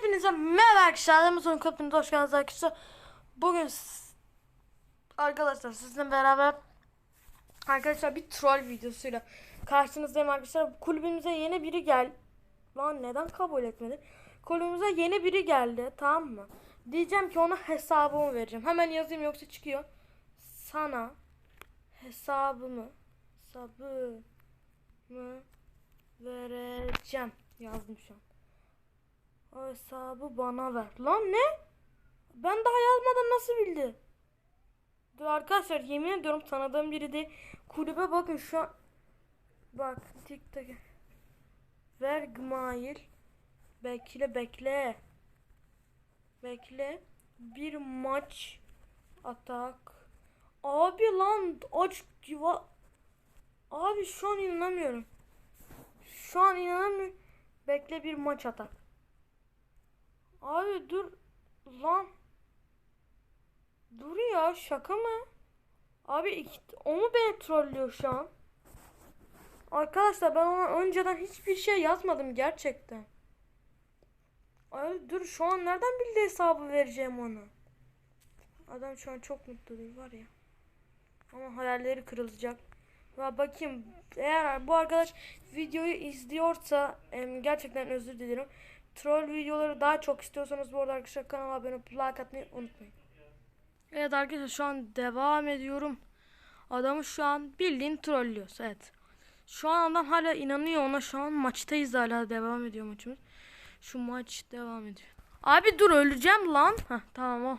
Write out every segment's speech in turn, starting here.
Hepinize merhaba arkadaşlar. Amazon Kapı'nda hoş geldiniz arkadaşlar. Bugün arkadaşlar sizinle beraber arkadaşlar bir troll videosuyla karşınızdayım arkadaşlar. Kulübümüze yeni biri gel. Lan neden kabul etmedi? Kulübümüze yeni biri geldi tamam mı? Diyeceğim ki ona hesabımı vereceğim. Hemen yazayım yoksa çıkıyor. Sana hesabımı hesabımı vereceğim. Yazdım şu an. O hesabı bana ver. Lan ne? Ben daha yazmadan nasıl bildi? Dur arkadaşlar yemin ediyorum tanıdığım biri değil. Kulübe bakın şu an. Bak TikTok. Ver Gmail. Bekle bekle. Bekle. Bir maç atak. Abi lan aç yuva. Abi şu an inanamıyorum. Şu an inanamıyorum. Bekle bir maç atak. Abi dur lan. Dur ya şaka mı? Abi iki, o mu beni trollüyor şu an? Arkadaşlar ben ona önceden hiçbir şey yazmadım gerçekten. Abi dur şu an nereden bildi hesabı vereceğim ona? Adam şu an çok mutlu değil var ya. Ama hayalleri kırılacak. Ya bakayım eğer bu arkadaş videoyu izliyorsa gerçekten özür dilerim. Troll videoları daha çok istiyorsanız bu arada arkadaşlar kanala abone olup like atmayı unutmayın. Evet arkadaşlar şu an devam ediyorum. Adamı şu an bildiğin trollüyoruz evet. Şu an adam hala inanıyor ona şu an maçtayız hala devam ediyor maçımız. Şu maç devam ediyor. Abi dur öleceğim lan. Heh, tamam o.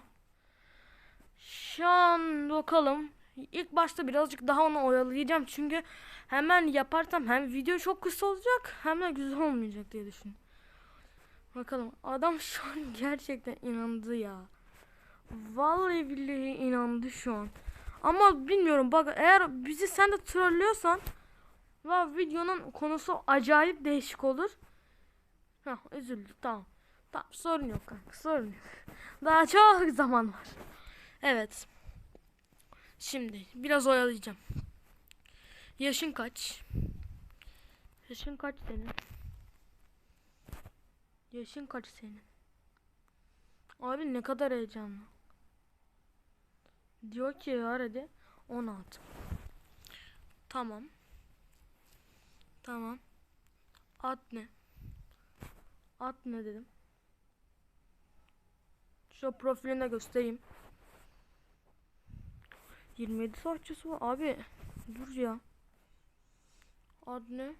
Şu an bakalım. İlk başta birazcık daha onu oyalayacağım çünkü hemen yaparsam hem video çok kısa olacak hem de güzel olmayacak diye düşünüyorum. Bakalım adam şu an gerçekten inandı ya. Vallahi billahi inandı şu an. Ama bilmiyorum bak eğer bizi sen de trollüyorsan ve videonun konusu acayip değişik olur. Hah üzüldü tamam. Tamam sorun yok kanka sorun yok. Daha çok zaman var. Evet. Şimdi biraz oyalayacağım. Yaşın kaç? Yaşın kaç senin? Yaşın kaç senin? Abi ne kadar heyecanlı. Diyor ki hadi 16. Tamam. Tamam. Ad ne? Ad ne dedim. Şu profiline göstereyim. 27 saatçısı var. Abi dur ya. Ad ne?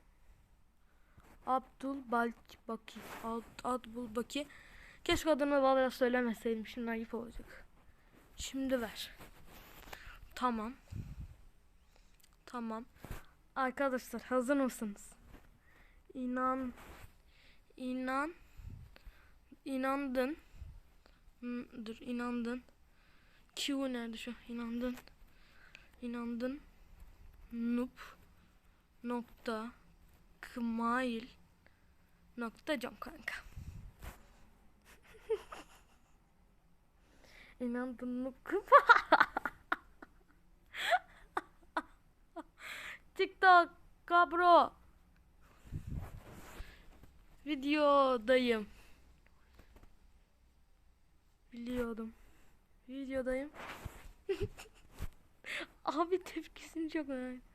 Abdul. Ad- Abdul Baki. Keşke adını vallahi söylemeseydim. Şimdi ayıp olacak. Şimdi ver. Tamam. Tamam. Arkadaşlar hazır mısınız? İnan inan inandın. Hmm, Dur inandın. Q nerede şu? İnandın. İnandın. Noob nokta kmail nokta com kanka. İnandın noob TikTok kabro. Videodayım. Biliyordum. Videodayım. Abi tepkisini çok merak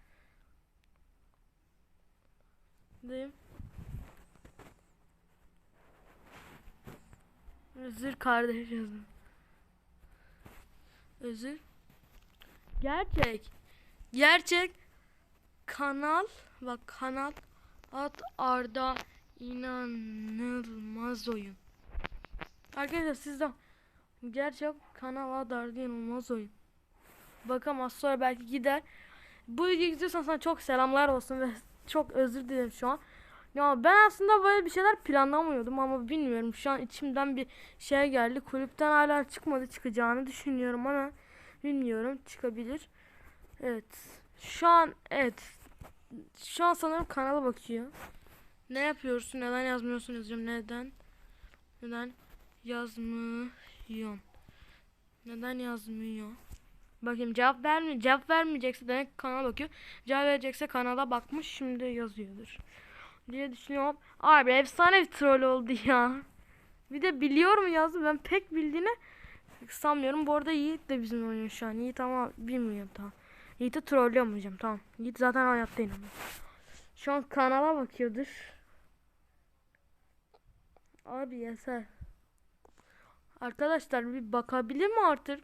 Dayım. Özür kardeş yazdım. Özür. Gerçek. Gerçek. Kanal. Bak kanal. At Arda inanılmaz oyun. Arkadaşlar sizden gerçek kanal Ad Arda inanılmaz oyun. Bakalım az sonra belki gider. Bu videoyu izliyorsan sana çok selamlar olsun ve çok özür dilerim şu an. Ya ben aslında böyle bir şeyler planlamıyordum ama bilmiyorum şu an içimden bir şey geldi. Kulüpten hala çıkmadı çıkacağını düşünüyorum ama bilmiyorum çıkabilir. Evet. Şu an evet. Şu an sanırım kanala bakıyor. Ne yapıyorsun? Neden yazmıyorsun yazacağım. Neden? Neden yazmıyorsun? Neden yazmıyor? Bakayım cevap vermiyor. Cevap vermeyecekse demek kanala bakıyor. Cevap verecekse kanala bakmış şimdi yazıyordur. Diye düşünüyorum. Abi efsane bir troll oldu ya. Bir de biliyorum yazdı. Ben pek bildiğini sanmıyorum. Bu arada Yiğit de bizim oynuyor şu an. Yiğit ama bilmiyorum tamam. Yiğit'i trollüyormayacağım tamam. Yiğit zaten hayatta inanmıyor. Şu an kanala bakıyordur. Abi yeter. Arkadaşlar bir bakabilir mi artık?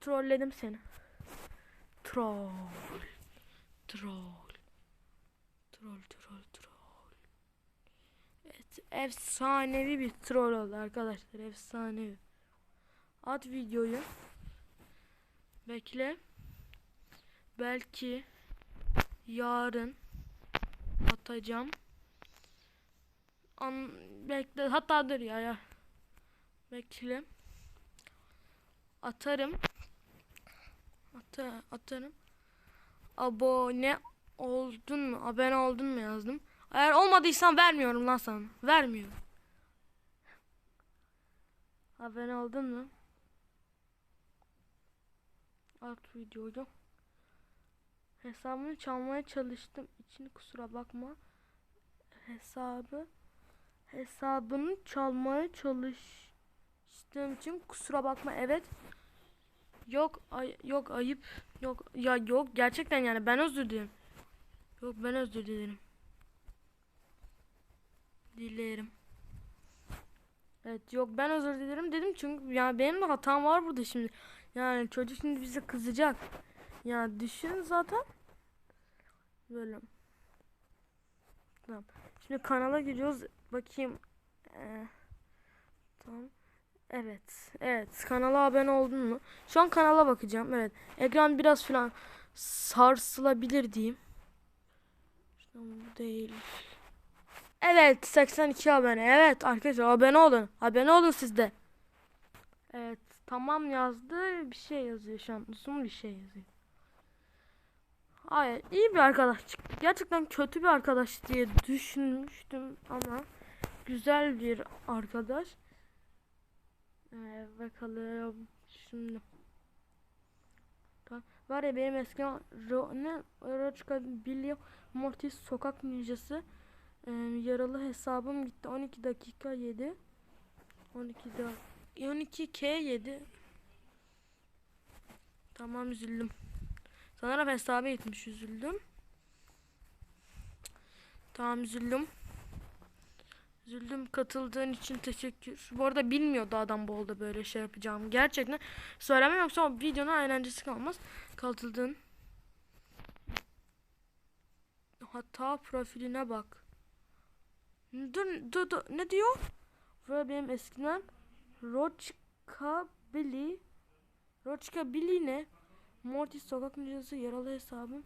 Trolledim seni. Troll. Troll. Troll troll troll. Evet, efsanevi bir troll oldu arkadaşlar. Efsanevi. At videoyu. Bekle. Belki yarın atacağım. An bekle hatta dur ya ya. Bekle. Atarım. Ata atarım. Abone oldun mu? Abone oldun mu yazdım. Eğer olmadıysan vermiyorum lan sana. Vermiyorum. Abone oldun mu? At videoyu. Hesabını çalmaya çalıştım. İçini kusura bakma. Hesabı hesabını çalmaya çalıştığım için kusura bakma. Evet. Yok ay yok ayıp. Yok ya yok gerçekten yani ben özür dilerim. Yok ben özür dilerim. Dilerim. Evet yok ben özür dilerim dedim çünkü yani benim de hatam var burada şimdi. Yani çocuk şimdi bize kızacak. Ya düşün zaten. Böyle. Tamam. Şimdi kanala giriyoruz. Bakayım. Ee, tamam. Evet. Evet. Kanala abone oldun mu? Şu an kanala bakacağım. Evet. Ekran biraz falan sarsılabilir diyeyim. Şu an bu değil. Evet. 82 abone. Evet arkadaşlar abone olun. Abone olun siz de. Evet. Tamam yazdı. Bir şey yazıyor şu an. Uzun bir şey yazıyor. Hayır. iyi bir arkadaş. Gerçekten kötü bir arkadaş diye düşünmüştüm ama güzel bir arkadaş. Ee, bakalım şimdi. Var ya benim eski ro ne Roçka Billy Mortis sokak ninjası ee, yaralı hesabım gitti 12 dakika 7 12 da 12 K 7 Tamam üzüldüm. Sanırım hesabı gitmiş üzüldüm. Tamam üzüldüm. Üzüldüm katıldığın için teşekkür. Bu arada bilmiyordu adam bolda böyle şey yapacağım. Gerçekten söylemem yoksa o videonun eğlencesi kalmaz. Katıldığın. Hatta profiline bak. Dur, dur, dur. ne diyor? Böyle benim eskiden Roçka Billy Roçka Billy ne? Mortis sokak ninjası yaralı hesabım.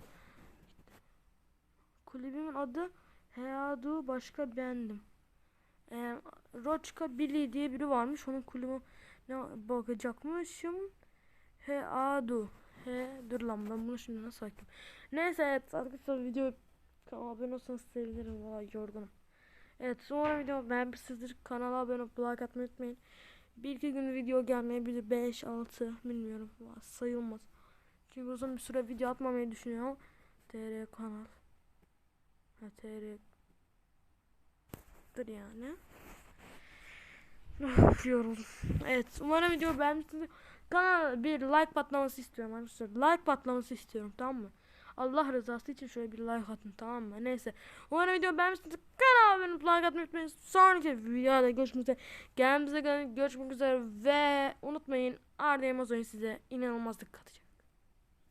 Kulübümün adı Headu başka bendim. Ee, Roçka Billy diye biri varmış. Onun kulübüne bakacakmışım. Headu. He dur lan ben bunu şimdi nasıl açayım. Neyse evet arkadaşlar video abone olsanız sevinirim. Valla yorgunum. Evet sonra video beğenmişsinizdir. Kanala abone olup like atmayı unutmayın. Bir iki gün video gelmeyebilir. 5 6 bilmiyorum. Sayılmaz. Çünkü uzun bir süre video atmamayı düşünüyorum. TR kanal. Ha TR. Dur yani. Yoruldum. Evet umarım video beğenmişsiniz. Kanala bir like patlaması istiyorum arkadaşlar. Like patlaması istiyorum tamam mı? Allah rızası için şöyle bir like atın tamam mı? Neyse. Umarım video beğenmişsiniz. Kanala abone like atmayı unutmayın. Sonraki videoda görüşmek üzere. Kendinize görüşmek üzere ve unutmayın Arda oyun size inanılmaz dikkat edecek.